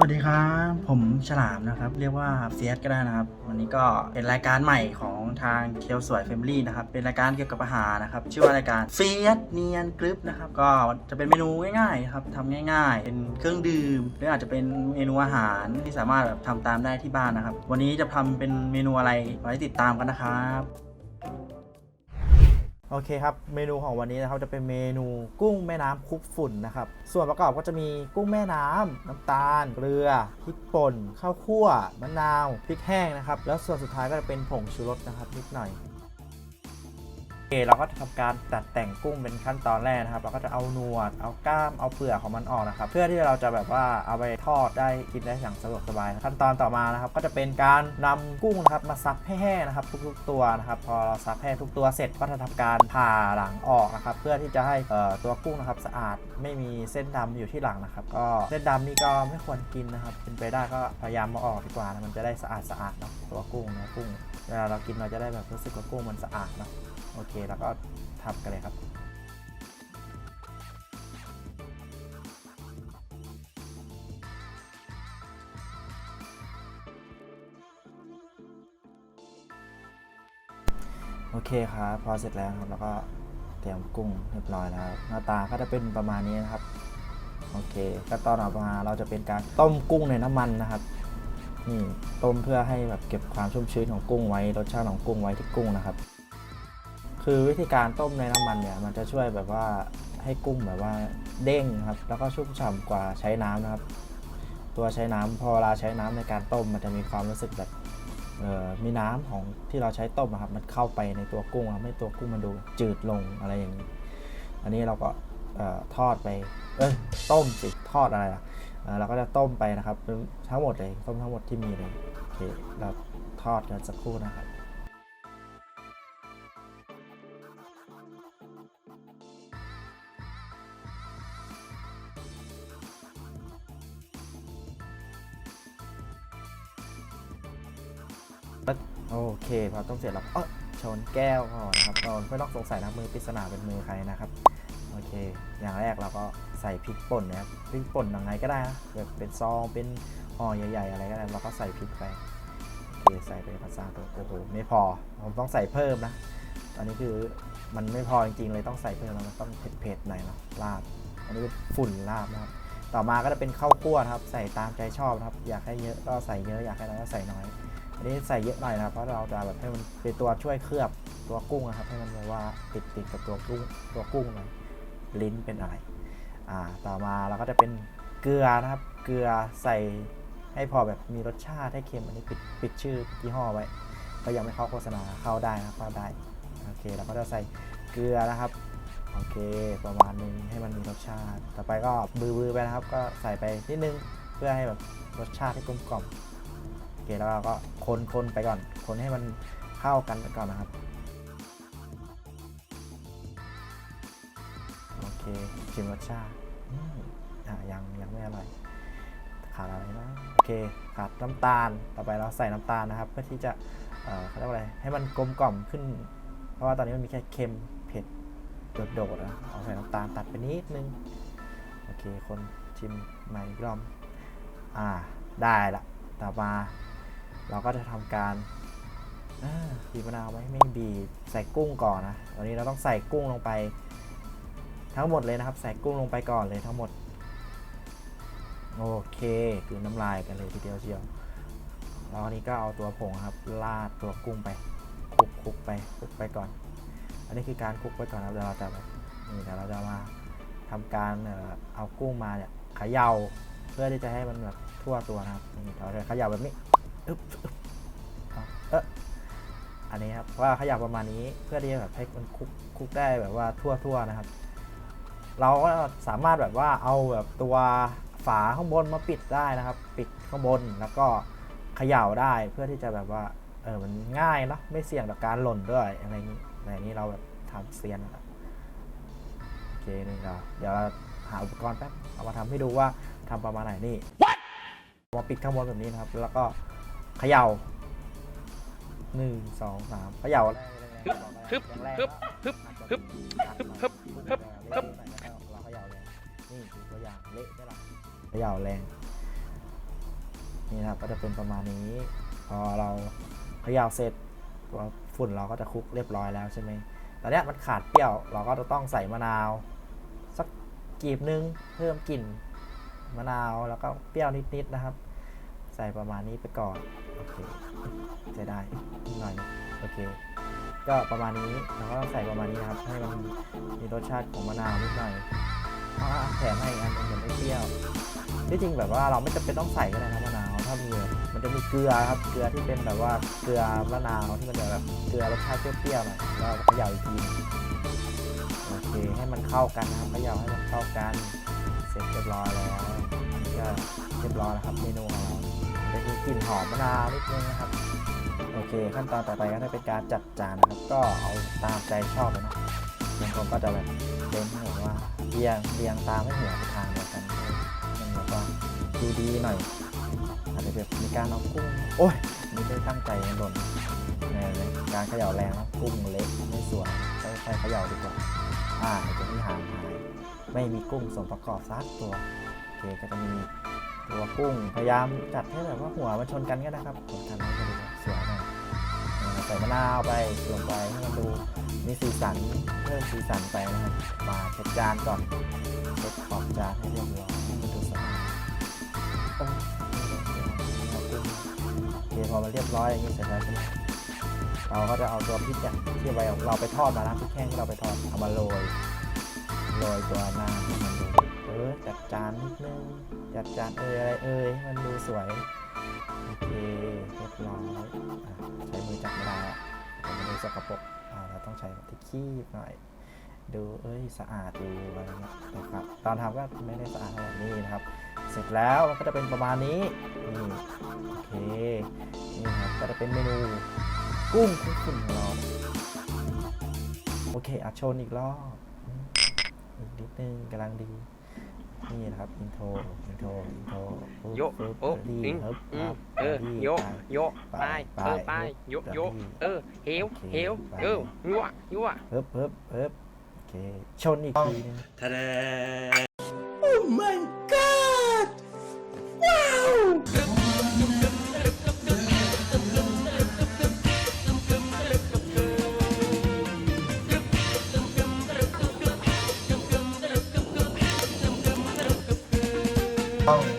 วัสดีครับ ผมฉลามนะครับ เรียกว่าเฟียสก็ได้นะครับ วันนี้ก็เป็นรายการใหม่ของทางเคียวสวยเฟมลี่นะครับ เป็นรายการเกี่ยวกับอาหารนะครับ ชื่อว่ารายการเฟียสเนียนกรึบนะครับ ก็จะเป็นเมนูง่ายๆครับทำง่าย ๆ เป็นเครื่องดื่มหรืออาจจะเป็นเมนูอาหารที่สามารถแบบทำตามได้ที่บ้านนะครับ วันนี้จะทำเป็นเมนูอะไรไว้ติดตามกันนะครับ โอเคครับ เมนูของวันนี้นะครับจะเป็นเมนูกุ้งแม่น้ำคลุกฝุ่นนะครับ ส่วนประกอบก็จะมีกุ้งแม่น้ำน้ำตาล เกลือ พริกป่น ข้าวคั่ว มะนาว พริกแห้งนะครับ แล้วส่วนสุดท้ายก็จะเป็นผงชูรสนะครับนิดหน่อย โอเคเราก็จะทำการตัดแต่งกุ้งเป็นขั้นตอนแรกนะครับ เราก็จะเอาหนวด เอากล้าม เอาเปลือกของมันออกนะครับ เพื่อที่เราจะแบบว่าเอาไปทอดได้กินได้อย่างสะดวกสบาย ขั้นตอนต่อมานะครับ ก็จะเป็นการนำกุ้งนะครับมาซับให้แห้งนะครับ ทุกๆตัวนะครับ พอเราซับแห้งทุกตัวเสร็จก็จะทำการผ่าหลังออกนะครับ เพื่อที่จะให้ตัวกุ้งนะครับสะอาดไม่มีเส้นดำอยู่ที่หลังนะครับ ก็เส้นดำนี่ก็ไม่ควรกินนะครับ เป็นไปได้ก็พยายามมาออกดีกว่านะมันจะได้สะอาดสะอาดๆเนาะตัวกุ้งนะกุ้งเวลาเรากินเราจะได้แบบรู้สึกว่ากุ้งมันสะอาดเนาะโอเคแล้วก็ทำกันเลยครับ โอเคครับ พอเสร็จแล้วครับ แล้วก็เตรียมกุ้งเรียบร้อยแล้ว หน้าตาก็จะเป็นประมาณนี้นะครับ โอเคขั้นตอนต่อมาเราจะเป็นการต้มกุ้งในน้ำมันนะครับนี่ต้มเพื่อให้แบบเก็บความชุ่มชื้นของกุ้งไว้รสชาติของกุ้งไว้ที่กุ้งนะครับ คือวิธีการต้มในน้ำมันเนี่ยมันจะช่วยแบบว่าให้กุ้งแบบว่าเด้งครับ แล้วก็ชุ่มฉ่ำกว่าใช้น้ำนะครับ ตัวใช้น้ำพอเวลาใช้น้ำในการต้ม มันจะมีความรู้สึกแบบเอ่อมีน้ำของที่เราใช้ต้มอะครับ มันเข้าไปในตัวกุ้งทำให้ตัวกุ้งมันดูจืดลงอะไรอย่างนี้ อันนี้เราก็เอ่อทอดไป เอ้ยต้มสิทอดอะไรอะเอ่อเราก็จะต้มไปนะครับ ทั้งหมดเลยต้มทั้งหมดที่มีเลยโอเคเราทอดกันสักครู่นะครับ โอเคพอต้มเสร็จแล้วก็เออชนแก้วก่อนนะครับเราไม่ต้องสงสัยนะมือปริศนาเป็นมือใครนะครับโอเค อย่างแรกเราก็ใส่พริกป่นนะครับพริกป่นยังไงก็ได้นะแบบเป็นซองเป็นห่อใหญ่ ๆ อะไรก็ได้เราก็ใส่พริกไปโอเคใส่ไปภาษาตัวโอ้โหไม่พอผมต้องใส่เพิ่มนะตอนนี้คือมันไม่พอจริงๆเลยต้องใส่เพิ่มแล้วมันต้องเผ็ดๆหน่อยนะลาบอันนี้ฝุ่นลาบนะครับต่อมาก็จะเป็นข้าวคั่วครับ ใส่ตามใจชอบครับ อยากให้เยอะก็ใส่เยอะอยากให้น้อยก็ใส่น้อย อันนี้ใส่เยอะหน่อยนะครับเพราะเราจะแบบให้มันเป็นตัวช่วยเคลือบตัวกุ้งนะครับให้มันแบบว่าติดติดกับตัวกุ้งตัวกุ้งน่อยลิ้นเป็นอะไรอ่าต่อมาเราก็จะเป็นเกลือนะครับ เกลือใส่ให้พอแบบมีรสชาติให้เค็มอันนี้ปิดปิดชื่อยี่ห้อไว้ ก็ยังไม่เข้าโฆษณาเข้าได้นะเข้าได้โอเคเราก็จะใส่เกลือนะครับโอเค ประมาณนึงให้มันมีรสชาติ ต่อไปก็บือๆไปนะครับ ก็ใส่ไปนิดนึงเพื่อให้แบบรสชาติให้กลมกล่อม เคแล้วเราก็คนคนไปก่อน คนให้มันเข้ากันไปก่อนนะครับโอเคชิมรสชาติอืมอะยังยังไม่อร่อยขาดอะไรนะโอเคขาดน้ำตาลต่อไปเราใส่น้ำตาลนะครับ เพื่อที่จะเอ่อเขาเรียกว่าอะไรให้มันกลมกล่อมขึ้น เพราะว่าตอนนี้มันมีแค่เค็มเผ็ดโดดๆนะเอาใส่น้ำตาลตัดไปนิดนึงโอเคคนชิมใหม่อีกรอบอ่าได้ละต่อมา เราก็จะทำการบีบมะนาวไว้ไม่บีบใส่กุ้งก่อนนะวันนี้เราต้องใส่กุ้งลงไป ทั้งหมดเลยนะครับ ใส่กุ้งลงไปก่อนเลยทั้งหมด โอเคกลืนน้ำลายกันเลยทีเดียวเชียวแล้วอันนี้ก็เอาตัวผงครับราดตัวกุ้งไปคลุกคลุกไปคลุกไปก่อน อันนี้คือการคลุกไปก่อนนะเดี๋ยวเราจะนี่เดี๋ยวเราจะมาทำการเอากุ้งมาเนี่ยขย่าเพื่อที่จะให้มันแบบทั่วตัวนะครับนี่เราจะขย่าแบบนี้ อึ๊บอึ๊บเอาเอออันนี้ครับว่าขยับประมาณนี้เพื่อที่จะแบบให้มันคลุกคลุกได้แบบว่าทั่วทั่วนะครับ เราก็สามารถแบบว่าเอาแบบตัวฝาข้างบนมาปิดได้นะครับ ปิดข้างบนแล้วก็เขย่าได้เพื่อที่จะแบบว่าเออมันง่ายเนาะไม่เสี่ยงต่อการหล่นด้วยอะไรอย่างนี้แต่อันนี้เราแบบทำเซียนนะครับโอเคนี่ก็เดี๋ยวเราหาอุปกรณ์แป๊บเอามาทำให้ดูว่าทำประมาณไหนนี่มาปิดข้างบนแบบนี้นะครับ แล้วก็ เขย่าหนึ่งสองสามเขย่าแรกฮึบฮึบฮึบฮึบฮึบฮึบฮึบฮึบเราเขย่าแรงนี่คือตัวอย่างเละใช่หรอเขย่าแรงนี่นะครับก็จะเป็นประมาณนี้ พอเราเขย่าเสร็จตัวฝุ่นเราก็จะคลุกเรียบร้อยแล้วใช่ไหมตอนเนี้ยมันขาดเปรี้ยว เราก็จะต้องใส่มะนาว สักกีบนึงเพิ่มกลิ่นมะนาวแล้วก็เปรี้ยวนิดๆนะครับ ใส่ประมาณนี้ไปก่อน โอเคใช้ได้นิดหน่อยนะโอเค ก็ประมาณนี้เราก็ต้องใส่ประมาณนี้นะครับ ให้มันมีรสชาติของมะนาวนิดหน่อยอ่าแถมให้อันหนึงเหมือนไม่เปรี้ยวที่จริงแบบว่าเราไม่จำเป็นต้องใส่ก็ได้นะมะนาวถ้ามีมันจะมีเกลือครับเกลือที่เป็นแบบว่าเกลือมะนาวที่มันจะแบบเกลือรสชาติเปรี้ยวๆหน่อยแล้วเขย่าอีกทีโอเคให้มันเข้ากันนะครับเขย่าให้มันเข้ากัน เสร็จเรียบร้อยแล้วนี่ก็เรียบร้อยแล้วครับเมนูของเรา กลิ่นหอมมะนาวนิดนึงนะครับ โอเค ขั้นตอนต่อไปก็จะเป็นการจัดจานนะครับ ก็เอาตามใจชอบเลยนะบางคนก็จะแบบเน้นห้แบบว่าเรียงเรียงตามให้หัวไปทางเดียวกันมันแบบว่าดูดีหน่อยอาจจะแบบมีการเอากุ้งโอ้ยนี่ได้ตั้งใจหล่นในการเขย่าแรงนะกุ้งเล็กไม่สวยใช้เขย่าดีกว่าอ่าไอ้ตัวที่ห่างหายไม่มีกุ้งส่วนประกอบสักตัวโอเคก็จะมี ตัวกุ้งพยายามจัดให้แบบว่าหัวมันชนกันก็ได้ครับชนกันให้มันดูแบบสวยหน่อยใส่มะนาวไปลงไปให้มันดูมีสีสันเพิ่มสีสันไปนะครับมาเช็ดจานก่อนเช็ดขอบจานให้เรียบร้อยให้มันดูสะอาดโอ้โอเคพอมันเรียบร้อยอย่างนี้เสร็จแล้วใช่ไหมเราก็จะเอาตัวพริกเนี่ยที่เราเราไปทอดมานะพริกแห้งที่เราไปทอดเอามาโรยโรยตัวหน้าให้มันดู ออจัดจานนิดนึง จัดจานเอยอะไรเอยมันดูสวย โอเคเรียบร้อยใช้มือจับไม่ได้อะมันดูสกปรกอ่าเราต้องใช้ที่คีบหน่อย ดูเอ้ยสะอาดดูอะไรเงี้ยนะครับตอนทำก็ไม่ได้สะอาดเท่าไหร่นี่นะครับ เสร็จแล้วมันก็จะเป็นประมาณนี้นี่โอเคนี่ครับก็จะเป็นเมนูกุ้งคลุกฝุ่นของเราโอเคอะชนอีกรอบอีกนิดนึงกำลังดี นี่นะครับอินโทรอินโทรอินโทรปึ๊บโยปึ๊บโอ้ดีอิงครับอืมครับเออดีโยไปโยไปไปเออไปไปโยโยไปเออเหวโอเคเหวไปเออยั่วยั่วเพิ่บเพิ่บเพิ่บโอเคชนอีกทีนึงต้อ ง